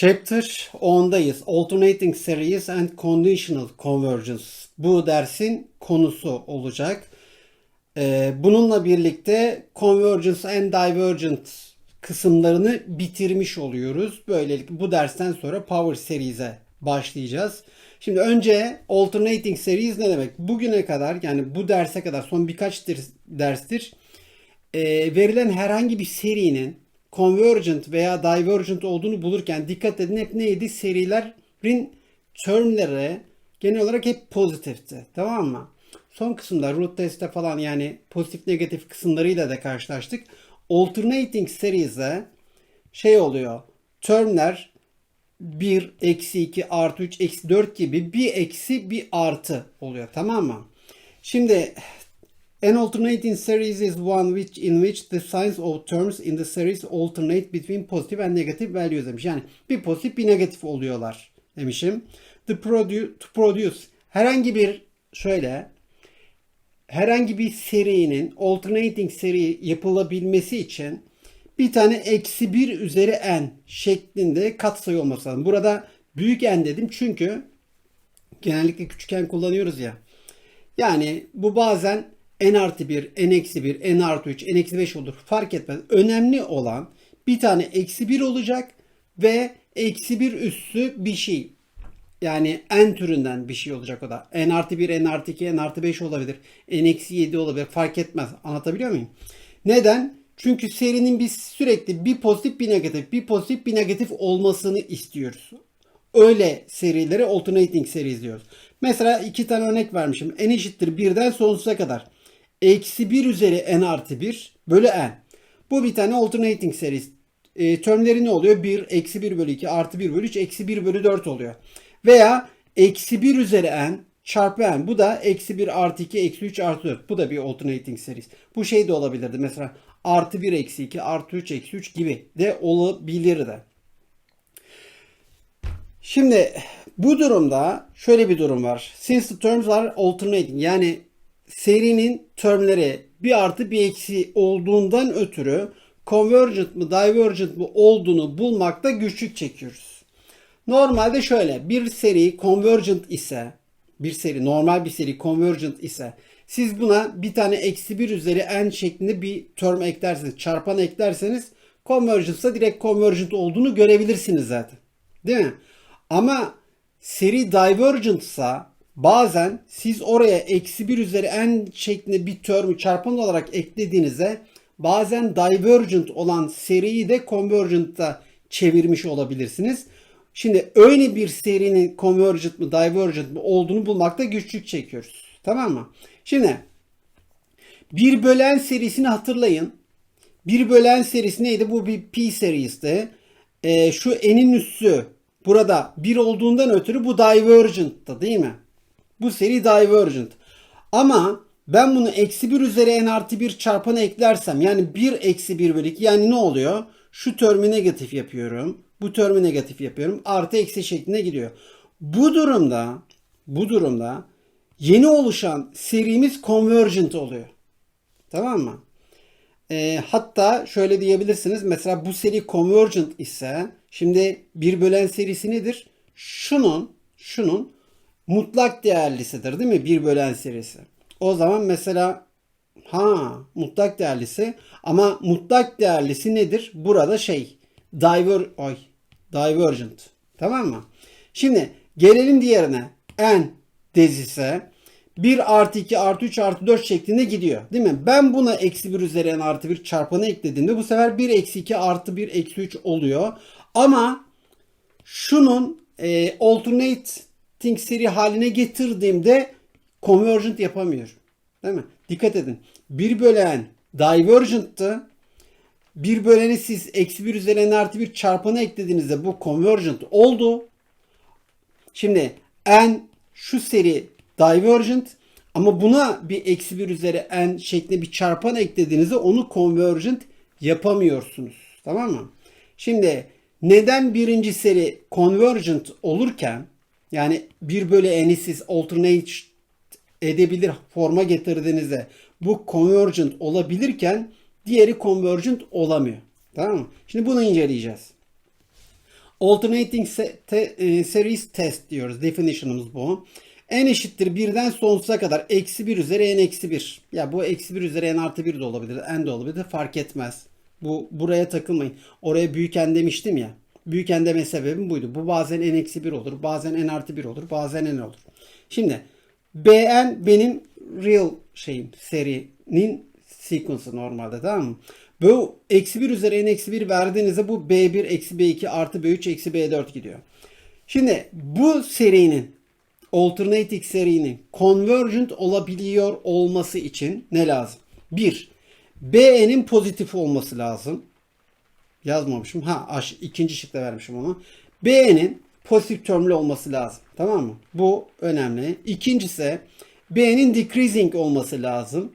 Chapter 10'dayız. Alternating Series and Conditional Convergence. Bu dersin konusu olacak. Ee, bununla birlikte Convergence and Divergence kısımlarını bitirmiş oluyoruz. Böylelikle bu dersten sonra Power Series'e başlayacağız. Şimdi önce Alternating Series ne demek? Bugüne kadar yani bu derse kadar son birkaç ders- derstir e, verilen herhangi bir serinin convergent veya divergent olduğunu bulurken dikkat edin hep neydi? Serilerin termleri genel olarak hep pozitifti. Tamam mı? Son kısımda root test'te falan yani pozitif negatif kısımlarıyla da karşılaştık. Alternating series'e şey oluyor. Termler 1, eksi 2, artı 3, eksi 4 gibi bir eksi bir artı oluyor. Tamam mı? Şimdi An alternating series is one which in which the signs of terms in the series alternate between positive and negative values demiş. Yani bir pozitif bir negatif oluyorlar demişim. The produ- to produce herhangi bir şöyle herhangi bir serinin alternating seri yapılabilmesi için bir tane eksi 1 üzeri n şeklinde katsayı olması lazım. Burada büyük n dedim çünkü genellikle küçük n kullanıyoruz ya. Yani bu bazen n artı 1, n eksi 1, n artı 3, n eksi 5 olur. Fark etmez. Önemli olan bir tane eksi 1 olacak ve eksi 1 üssü bir şey. Yani n türünden bir şey olacak o da. n artı 1, n artı 2, n artı 5 olabilir. n eksi 7 olabilir. Fark etmez. Anlatabiliyor muyum? Neden? Çünkü serinin biz sürekli bir pozitif bir negatif, bir pozitif bir negatif olmasını istiyoruz. Öyle serileri alternating series diyoruz. Mesela iki tane örnek vermişim. n eşittir 1'den sonsuza kadar. Eksi 1 üzeri n artı 1 bölü n. Bu bir tane alternating series. E, termleri ne oluyor? 1, eksi 1 bölü 2, artı 1 bölü 3, eksi 1 bölü 4 oluyor. Veya eksi 1 üzeri n çarpı n. Bu da eksi 1 artı 2, eksi 3 artı 4. Bu da bir alternating series. Bu şey de olabilirdi. Mesela artı 1 eksi 2, artı 3 eksi 3 gibi de olabilirdi. Şimdi bu durumda şöyle bir durum var. Since the terms are alternating yani serinin termleri bir artı bir eksi olduğundan ötürü convergent mı divergent mı olduğunu bulmakta güçlük çekiyoruz. Normalde şöyle bir seri convergent ise bir seri normal bir seri convergent ise siz buna bir tane eksi 1 üzeri n şeklinde bir term eklerseniz çarpan eklerseniz convergent'sa direkt convergent olduğunu görebilirsiniz zaten. Değil mi? Ama seri divergent'sa bazen siz oraya eksi 1 üzeri n şeklinde bir term'ü çarpan olarak eklediğinizde bazen divergent olan seriyi de convergent'a çevirmiş olabilirsiniz. Şimdi öyle bir serinin convergent mı divergent mi olduğunu bulmakta güçlük çekiyoruz. Tamam mı? Şimdi bir bölen serisini hatırlayın. Bir bölen serisi neydi? Bu bir pi serisi. Ee, şu n'in üssü burada 1 olduğundan ötürü bu divergent'tı değil mi? Bu seri divergent. Ama ben bunu eksi 1 üzeri n artı 1 çarpanı eklersem yani 1 eksi 1 bölü 2 yani ne oluyor? Şu termi negatif yapıyorum. Bu termi negatif yapıyorum. Artı eksi şeklinde gidiyor. Bu durumda bu durumda yeni oluşan serimiz convergent oluyor. Tamam mı? E, hatta şöyle diyebilirsiniz. Mesela bu seri convergent ise şimdi bir bölen serisi nedir? Şunun şunun mutlak değerlisidir değil mi? Bir bölen serisi. O zaman mesela ha mutlak değerlisi ama mutlak değerlisi nedir? Burada şey diver oy divergent. Tamam mı? Şimdi gelelim diğerine. N dezise 1 artı 2 artı 3 artı 4 şeklinde gidiyor. Değil mi? Ben buna eksi 1 üzeri n artı 1 çarpanı eklediğimde bu sefer 1 eksi 2 artı 1 eksi 3 oluyor. Ama şunun e, alternating seri haline getirdiğimde convergent yapamıyorum. Değil mi? Dikkat edin. 1 bölen divergent'tı. 1 böleni siz eksi 1 üzeri n artı 1 çarpanı eklediğinizde bu convergent oldu. Şimdi n şu seri divergent ama buna bir eksi 1 üzeri n şeklinde bir çarpan eklediğinizde onu convergent yapamıyorsunuz. Tamam mı? Şimdi neden birinci seri convergent olurken yani 1 bölü n'i siz alternate edebilir forma getirdiğinizde bu convergent olabilirken diğeri convergent olamıyor. Tamam mı? Şimdi bunu inceleyeceğiz. Alternating se- te- e, series test diyoruz. Definition'ımız bu. n eşittir birden sonsuza kadar eksi 1 üzeri n eksi 1. Ya bu eksi 1 üzeri n artı 1 de olabilir. n de olabilir. Fark etmez. Bu buraya takılmayın. Oraya büyük n demiştim ya. Büyük n deme sebebim buydu. Bu bazen n eksi 1 olur. Bazen n artı 1 olur. Bazen n olur. Şimdi bn benim real şeyim serinin sequence'ı normalde tamam mı? Bu eksi 1 üzeri n eksi 1 verdiğinizde bu b1 eksi b2 artı b3 eksi b4 gidiyor. Şimdi bu serinin alternating serinin convergent olabiliyor olması için ne lazım? 1. B'nin pozitif olması lazım. Yazmamışım. Ha aş, ikinci şıkta vermişim onu. B'nin pozitif termli olması lazım. Tamam mı? Bu önemli. İkincisi B'nin decreasing olması lazım.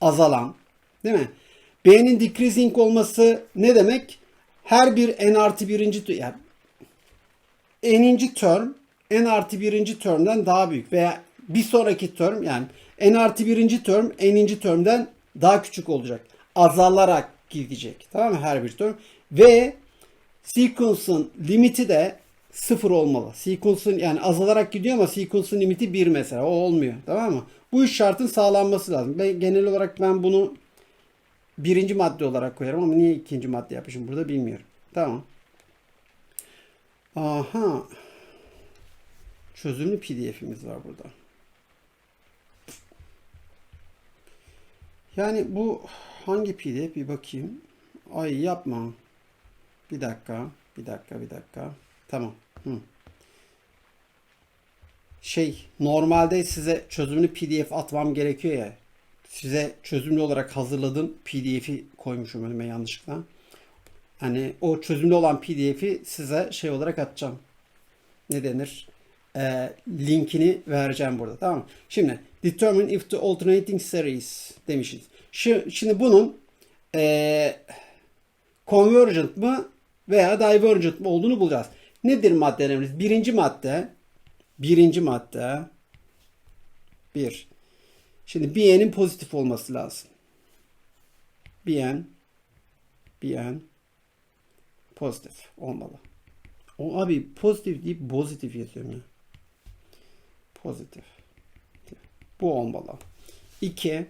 Azalan. Değil mi? B'nin decreasing olması ne demek? Her bir n artı birinci yani n'inci term n artı birinci termden daha büyük veya bir sonraki term yani n artı birinci term n'inci termden daha küçük olacak. Azalarak gidecek. Tamam mı? Her bir term. Ve sequence'ın limiti de sıfır olmalı. Sequence'ın yani azalarak gidiyor ama sequence'ın limiti 1 mesela. O olmuyor. Tamam mı? Bu üç şartın sağlanması lazım. Ben, genel olarak ben bunu birinci madde olarak koyarım ama niye ikinci madde yapmışım burada bilmiyorum. Tamam. Aha. Çözümlü pdf'imiz var burada. Yani bu hangi pdf bir bakayım. Ay yapma. Bir dakika. Bir dakika. Bir dakika. Tamam. Hı. Şey normalde size çözümlü pdf atmam gerekiyor ya. Size çözümlü olarak hazırladığım pdf'i koymuşum önüme yanlışlıkla. Hani o çözümlü olan pdf'i size şey olarak atacağım. Ne denir? Ee, linkini vereceğim burada. Tamam? Şimdi determine if the alternating series demişiz. Şimdi bunun ee, convergent mı veya divergent olduğunu bulacağız. Nedir maddelerimiz? Birinci madde birinci madde bir. Şimdi BN'in pozitif olması lazım. BN BN pozitif olmalı. O abi pozitif deyip pozitif yazıyorum ya. Pozitif. Bu olmalı. 2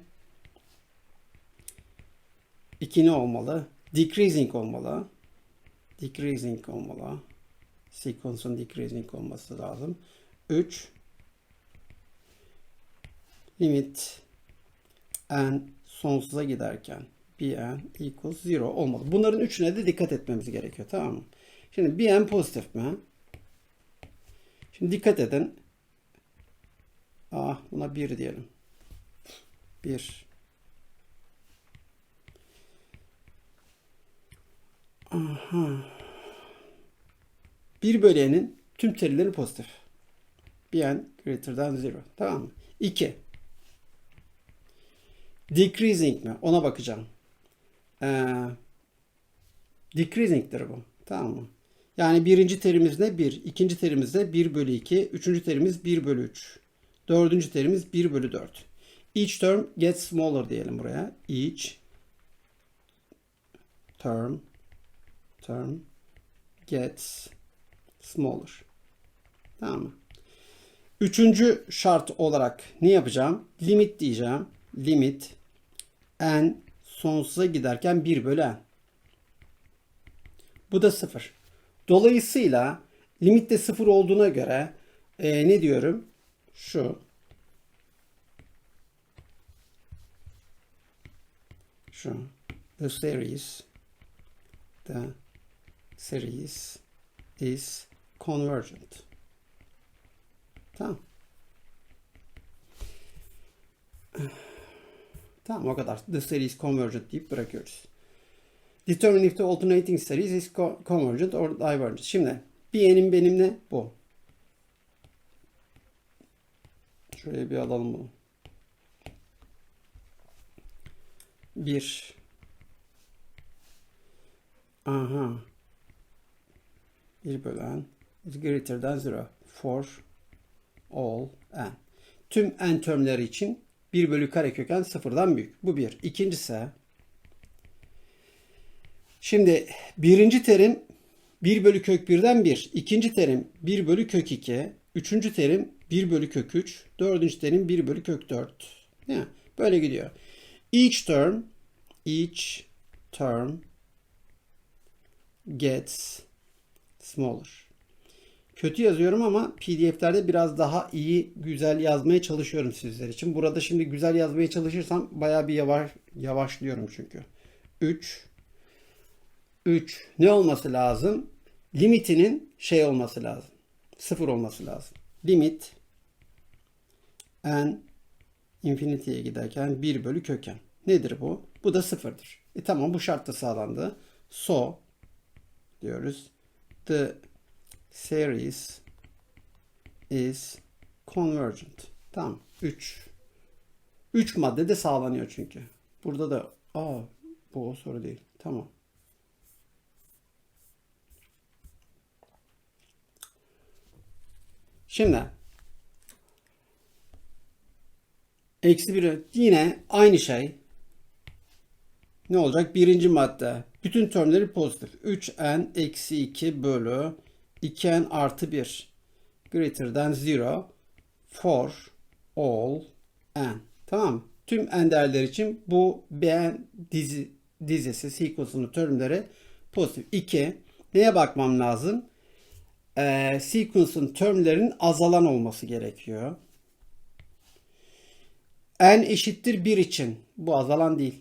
2 ne olmalı? Decreasing olmalı. Decreasing olmalı. Sequence'ın decreasing olması lazım. 3 limit n sonsuza giderken bn equals 0 olmalı. Bunların üçüne de dikkat etmemiz gerekiyor. Tamam mı? Şimdi bn pozitif mi? Şimdi dikkat edin. Ah buna 1 diyelim. 1 Aha. 1 bölü n'in tüm terimleri pozitif. bn greater than 0. Tamam mı? 2 Decreasing mi? Ona bakacağım. Ee, decreasing'tir bu. Tamam mı? Yani birinci terimiz ne? 1. İkinci terimiz de 1 bölü 2. Üçüncü terimiz 1 bölü 3. Dördüncü terimiz 1 bölü 4. Each term gets smaller diyelim buraya. Each term term gets smaller. Tamam mı? Üçüncü şart olarak ne yapacağım? Limit diyeceğim. Limit n sonsuza giderken 1 bölü n. Bu da 0. Dolayısıyla limitte 0 olduğuna göre e, ne diyorum? Şu. Şu. The series the series is convergent. Tamam. Tamam o kadar. The series convergent deyip bırakıyoruz. Determine if the alternating series is co- convergent or divergent. Şimdi b'nin benim ne? Bu. Şuraya bir alalım bunu. 1 Aha. 1 bölü n greater than 0 for all n. Tüm n termleri için 1 bölü karekök n sıfırdan büyük. Bu bir. İkincisi şimdi birinci terim 1 bölü kök 1'den 1. İkinci terim 1 bölü kök 2. Üçüncü terim 1 bölü kök 3. Dördüncü terim 1 bölü kök 4. Yani böyle gidiyor. Each term each term gets smaller. Kötü yazıyorum ama PDF'lerde biraz daha iyi, güzel yazmaya çalışıyorum sizler için. Burada şimdi güzel yazmaya çalışırsam bayağı bir yavaş yavaşlıyorum çünkü. 3 3 ne olması lazım? Limitinin şey olması lazım. Sıfır olması lazım. Limit n infinity'ye giderken 1 bölü köken. Nedir bu? Bu da sıfırdır. E tamam bu şart da sağlandı. So diyoruz. The series is convergent. Tamam. 3. 3 madde de sağlanıyor çünkü. Burada da aa bu o soru değil. Tamam. Şimdi eksi 1 yine aynı şey. Ne olacak? Birinci madde. Bütün termleri pozitif. 3n eksi 2 bölü 2n artı 1 greater than 0 for all n. Tamam? Tüm n değerler için bu bn dizi, dizisi, sequence'ın terimleri pozitif. 2. Neye bakmam lazım? Ee, sequence'ın termlerinin azalan olması gerekiyor. n eşittir 1 için. Bu azalan değil.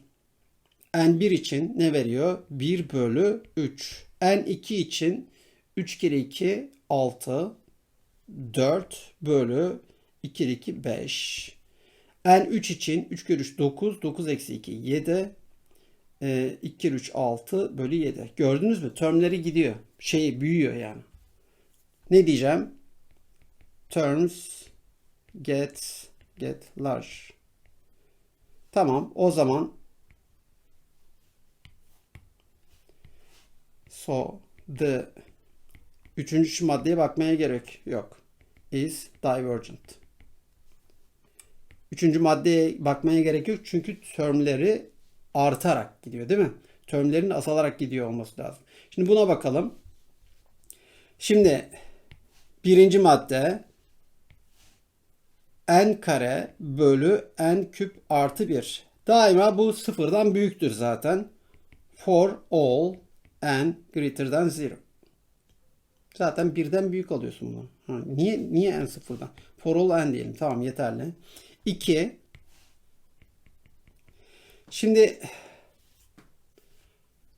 N1 için ne veriyor? 1 bölü 3. n2 için 3 kere 2 6 4 bölü 2 kere 2 5. n3 için 3 kere 3 9 9 eksi 2 7 e, 2 kere 3 6 bölü 7. Gördünüz mü? Termleri gidiyor. Şey büyüyor yani. Ne diyeceğim? Terms get get large. Tamam. O zaman so the üçüncü maddeye bakmaya gerek yok. Is divergent. Üçüncü maddeye bakmaya gerek yok çünkü termleri artarak gidiyor değil mi? Termlerin azalarak gidiyor olması lazım. Şimdi buna bakalım. Şimdi birinci madde n kare bölü n küp artı 1. Daima bu sıfırdan büyüktür zaten. For all n greater than 0. Zaten birden büyük alıyorsun bunu. Ha, niye niye n sıfırdan? For all n diyelim. Tamam yeterli. 2 Şimdi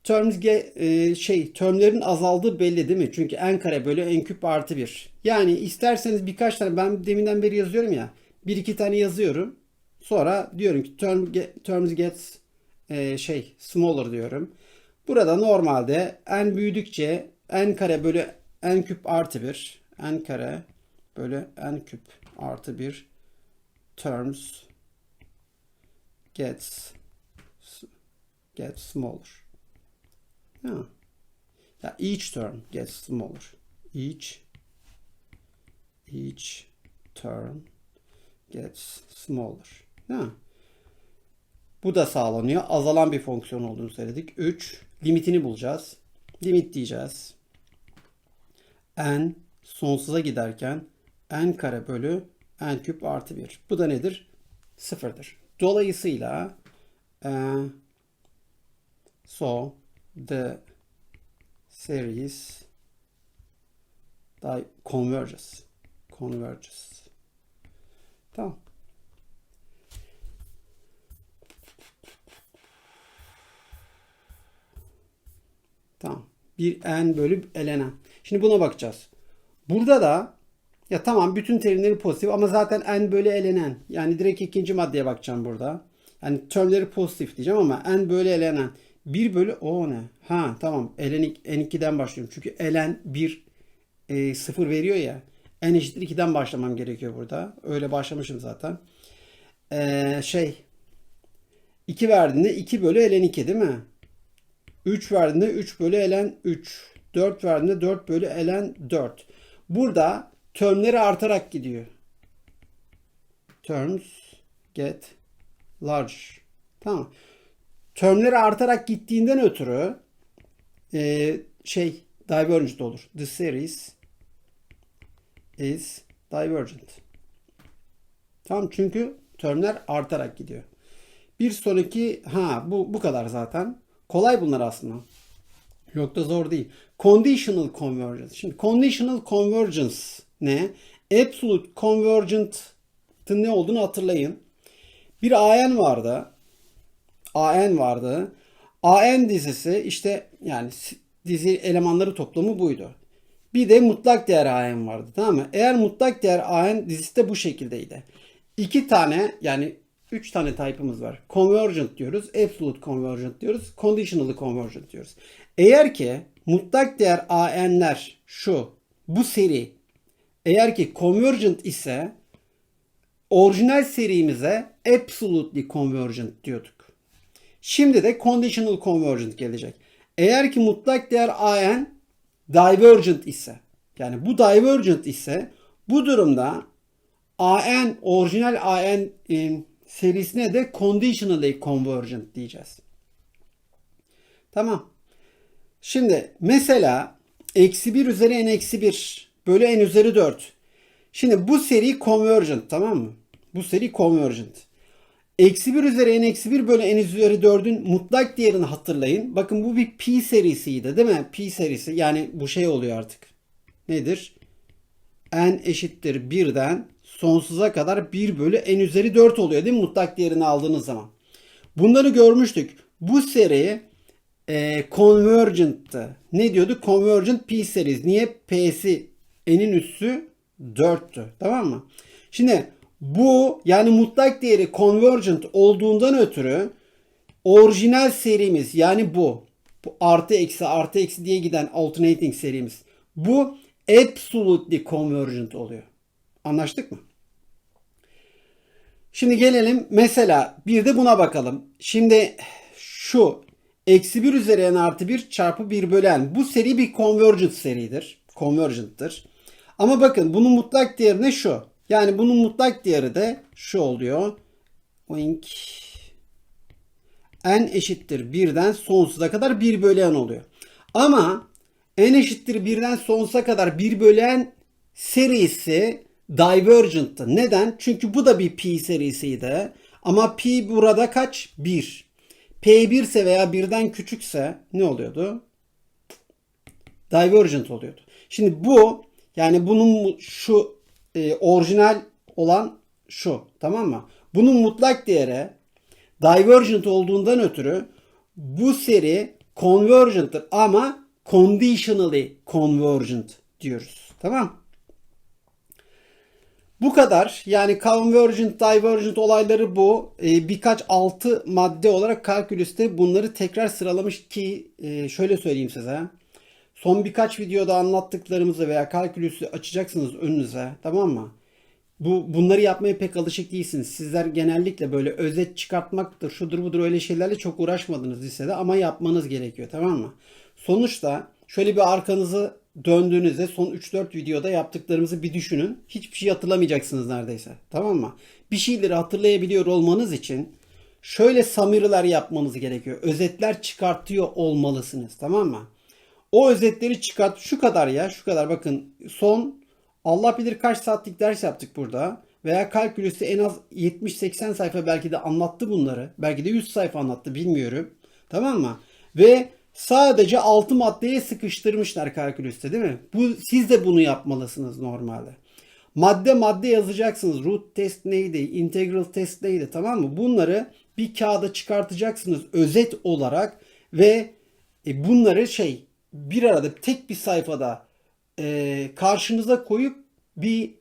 terms ge- e, şey termlerin azaldığı belli değil mi? Çünkü n kare bölü n küp artı 1. Yani isterseniz birkaç tane ben deminden beri yazıyorum ya. Bir iki tane yazıyorum. Sonra diyorum ki term, ge- terms gets e, şey smaller diyorum. Burada normalde n büyüdükçe n kare bölü n küp artı 1 n kare bölü n küp artı 1 terms gets gets smaller. Ya. Ya each term gets smaller. Each each term gets smaller. Ya. Bu da sağlanıyor. Azalan bir fonksiyon olduğunu söyledik. 3. Limitini bulacağız. Limit diyeceğiz. n sonsuza giderken n kare bölü n küp artı 1. Bu da nedir? Sıfırdır. Dolayısıyla e, so the series converges. Converges. Tamam. Tamam. Bir n bölü ln. Şimdi buna bakacağız. Burada da ya tamam bütün terimleri pozitif ama zaten n bölü ln. Yani direkt ikinci maddeye bakacağım burada. Yani termleri pozitif diyeceğim ama n bölü ln. 1 bölü o ne? Ha tamam. ln n2'den başlıyorum. Çünkü ln 1 e, 0 veriyor ya. n eşittir 2'den başlamam gerekiyor burada. Öyle başlamışım zaten. Ee, şey 2 verdiğinde 2 bölü ln 2 değil mi? 3 verdiğinde 3 bölü ln 3. 4 verdiğinde 4 bölü ln 4. Burada termleri artarak gidiyor. Terms get large. Tamam. Termleri artarak gittiğinden ötürü e, şey divergent olur. The series is divergent. Tamam çünkü termler artarak gidiyor. Bir sonraki ha bu bu kadar zaten. Kolay bunlar aslında. Yok da zor değil. Conditional convergence. Şimdi conditional convergence ne? Absolute convergent'ın ne olduğunu hatırlayın. Bir AN vardı. AN vardı. AN dizisi işte yani dizi elemanları toplamı buydu. Bir de mutlak değer AN vardı. Tamam mı? Eğer mutlak değer AN dizisi de bu şekildeydi. İki tane yani üç tane type'ımız var. Convergent diyoruz. Absolute convergent diyoruz. Conditional convergent diyoruz. Eğer ki mutlak değer AN'ler şu bu seri eğer ki convergent ise orijinal serimize absolutely convergent diyorduk. Şimdi de conditional convergent gelecek. Eğer ki mutlak değer AN divergent ise yani bu divergent ise bu durumda AN orijinal AN e, serisine de conditionally convergent diyeceğiz. Tamam. Şimdi mesela eksi 1 üzeri n eksi 1 bölü n üzeri 4. Şimdi bu seri convergent tamam mı? Bu seri convergent. Eksi 1 üzeri n eksi 1 bölü n üzeri 4'ün mutlak değerini hatırlayın. Bakın bu bir pi serisiydi değil mi? Pi serisi yani bu şey oluyor artık. Nedir? n eşittir 1'den sonsuza kadar 1 bölü n üzeri 4 oluyor değil mi? Mutlak değerini aldığınız zaman. Bunları görmüştük. Bu seri e, convergent'tı. Ne diyorduk? Convergent P series. Niye? P'si n'in üssü 4'tü. Tamam mı? Şimdi bu yani mutlak değeri convergent olduğundan ötürü orijinal serimiz yani bu, bu artı eksi artı eksi diye giden alternating serimiz bu absolutely convergent oluyor. Anlaştık mı? Şimdi gelelim mesela bir de buna bakalım. Şimdi şu eksi 1 üzeri n artı 1 çarpı 1 bölü n. Bu seri bir convergent seridir. Convergent'tır. Ama bakın bunun mutlak değeri ne şu? Yani bunun mutlak değeri de şu oluyor. Wink. n eşittir 1'den sonsuza kadar 1 bölü n oluyor. Ama n eşittir 1'den sonsuza kadar 1 bölü n serisi divergent'tı. Neden? Çünkü bu da bir pi serisiydi. Ama pi burada kaç? 1. P1 ise veya 1'den küçükse ne oluyordu? Divergent oluyordu. Şimdi bu yani bunun şu e, orijinal olan şu tamam mı? Bunun mutlak değeri divergent olduğundan ötürü bu seri convergent'tır ama conditionally convergent diyoruz. Tamam bu kadar. Yani convergent, divergent olayları bu. Ee, birkaç altı madde olarak kalkülüste bunları tekrar sıralamış ki e, şöyle söyleyeyim size. Son birkaç videoda anlattıklarımızı veya kalkülüsü açacaksınız önünüze. Tamam mı? Bu bunları yapmaya pek alışık değilsiniz. Sizler genellikle böyle özet çıkartmaktır, şudur budur öyle şeylerle çok uğraşmadınız lisede ama yapmanız gerekiyor. Tamam mı? Sonuçta şöyle bir arkanızı döndüğünüzde son 3-4 videoda yaptıklarımızı bir düşünün. Hiçbir şey hatırlamayacaksınız neredeyse. Tamam mı? Bir şeyleri hatırlayabiliyor olmanız için şöyle samiriler yapmanız gerekiyor. Özetler çıkartıyor olmalısınız. Tamam mı? O özetleri çıkart. Şu kadar ya. Şu kadar bakın. Son Allah bilir kaç saatlik ders yaptık burada. Veya kalkülüste en az 70-80 sayfa belki de anlattı bunları. Belki de 100 sayfa anlattı bilmiyorum. Tamam mı? Ve sadece 6 maddeye sıkıştırmışlar kalkülüste değil mi? Bu, siz de bunu yapmalısınız normalde. Madde madde yazacaksınız. Root test neydi? Integral test neydi? Tamam mı? Bunları bir kağıda çıkartacaksınız özet olarak ve e, bunları şey bir arada tek bir sayfada e, karşınıza koyup bir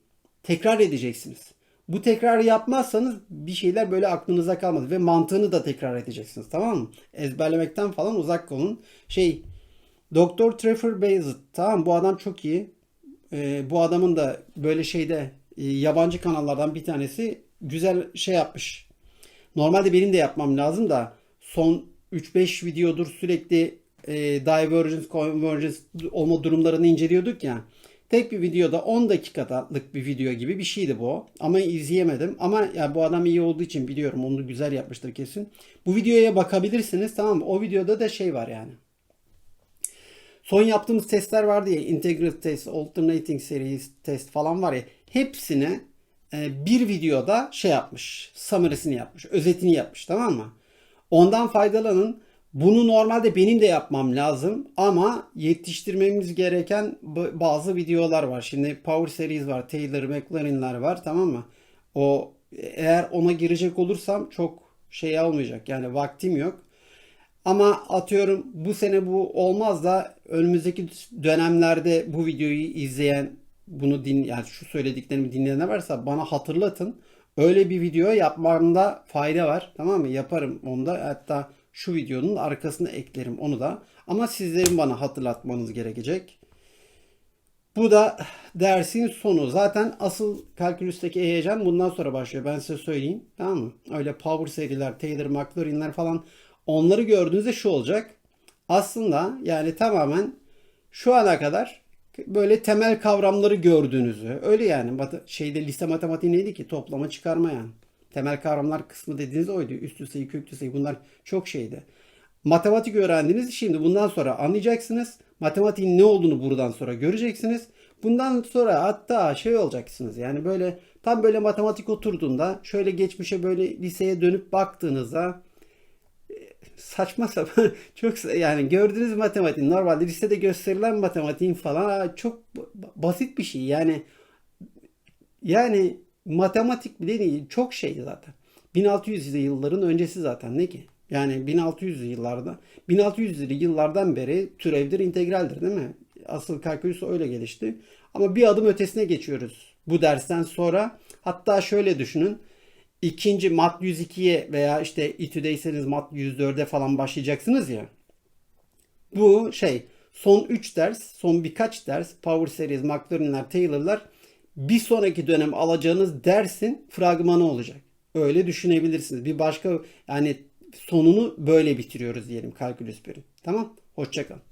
tekrar edeceksiniz. Bu tekrarı yapmazsanız bir şeyler böyle aklınıza kalmaz ve mantığını da tekrar edeceksiniz tamam mı? Ezberlemekten falan uzak olun. Şey Doktor Trevor Bayes tamam bu adam çok iyi. Ee, bu adamın da böyle şeyde e, yabancı kanallardan bir tanesi güzel şey yapmış. Normalde benim de yapmam lazım da son 3-5 videodur sürekli e, divergence, convergence olma durumlarını inceliyorduk ya. Tek bir videoda 10 dakikalık bir video gibi bir şeydi bu. Ama izleyemedim. Ama ya bu adam iyi olduğu için biliyorum. Onu güzel yapmıştır kesin. Bu videoya bakabilirsiniz. Tamam mı? O videoda da şey var yani. son yaptığımız testler vardı ya integrated test, alternating series test falan var ya hepsine e, bir videoda şey yapmış. Summary'sini yapmış. Özetini yapmış tamam mı? Ondan faydalanın. Bunu normalde benim de yapmam lazım ama yetiştirmemiz gereken bazı videolar var. Şimdi Power Series var, Taylor, McLaren'lar var tamam mı? O eğer ona girecek olursam çok şey olmayacak. Yani vaktim yok. Ama atıyorum bu sene bu olmaz da önümüzdeki dönemlerde bu videoyu izleyen bunu din yani şu söylediklerimi dinleyenler varsa bana hatırlatın. Öyle bir video yapmamda fayda var. Tamam mı? Yaparım onu da. Hatta şu videonun arkasına eklerim onu da. Ama sizlerin bana hatırlatmanız gerekecek. Bu da dersin sonu. Zaten asıl kalkülüsteki heyecan bundan sonra başlıyor. Ben size söyleyeyim. Tamam mı? Öyle power seriler, Taylor, McLaurin'ler falan onları gördüğünüzde şu olacak. Aslında yani tamamen şu ana kadar böyle temel kavramları gördüğünüzü. Öyle yani. Şeyde lise matematiği neydi ki? Toplama çıkarma yani. Temel kavramlar kısmı dediğiniz oydu. Üst sayı, kök sayı bunlar çok şeydi. Matematik öğrendiniz. Şimdi bundan sonra anlayacaksınız. Matematiğin ne olduğunu buradan sonra göreceksiniz. Bundan sonra hatta şey olacaksınız. Yani böyle tam böyle matematik oturduğunda şöyle geçmişe böyle liseye dönüp baktığınızda saçma sapan çok yani gördüğünüz matematiğin normalde lisede gösterilen matematiğin falan çok basit bir şey. Yani yani matematik bile değil. Çok şey zaten. 1600 yılların öncesi zaten ne ki? Yani 1600 yıllarda 1600'lü yıllardan beri türevdir, integraldir değil mi? Asıl kalkülüs öyle gelişti. Ama bir adım ötesine geçiyoruz bu dersten sonra. Hatta şöyle düşünün. İkinci mat 102'ye veya işte İTÜ'deyseniz mat 104'e falan başlayacaksınız ya. Bu şey son 3 ders, son birkaç ders Power Series, McLaurin'ler, Taylor'lar bir sonraki dönem alacağınız dersin fragmanı olacak. Öyle düşünebilirsiniz. Bir başka yani sonunu böyle bitiriyoruz diyelim kalkülüs 1'in. Tamam? Hoşçakalın.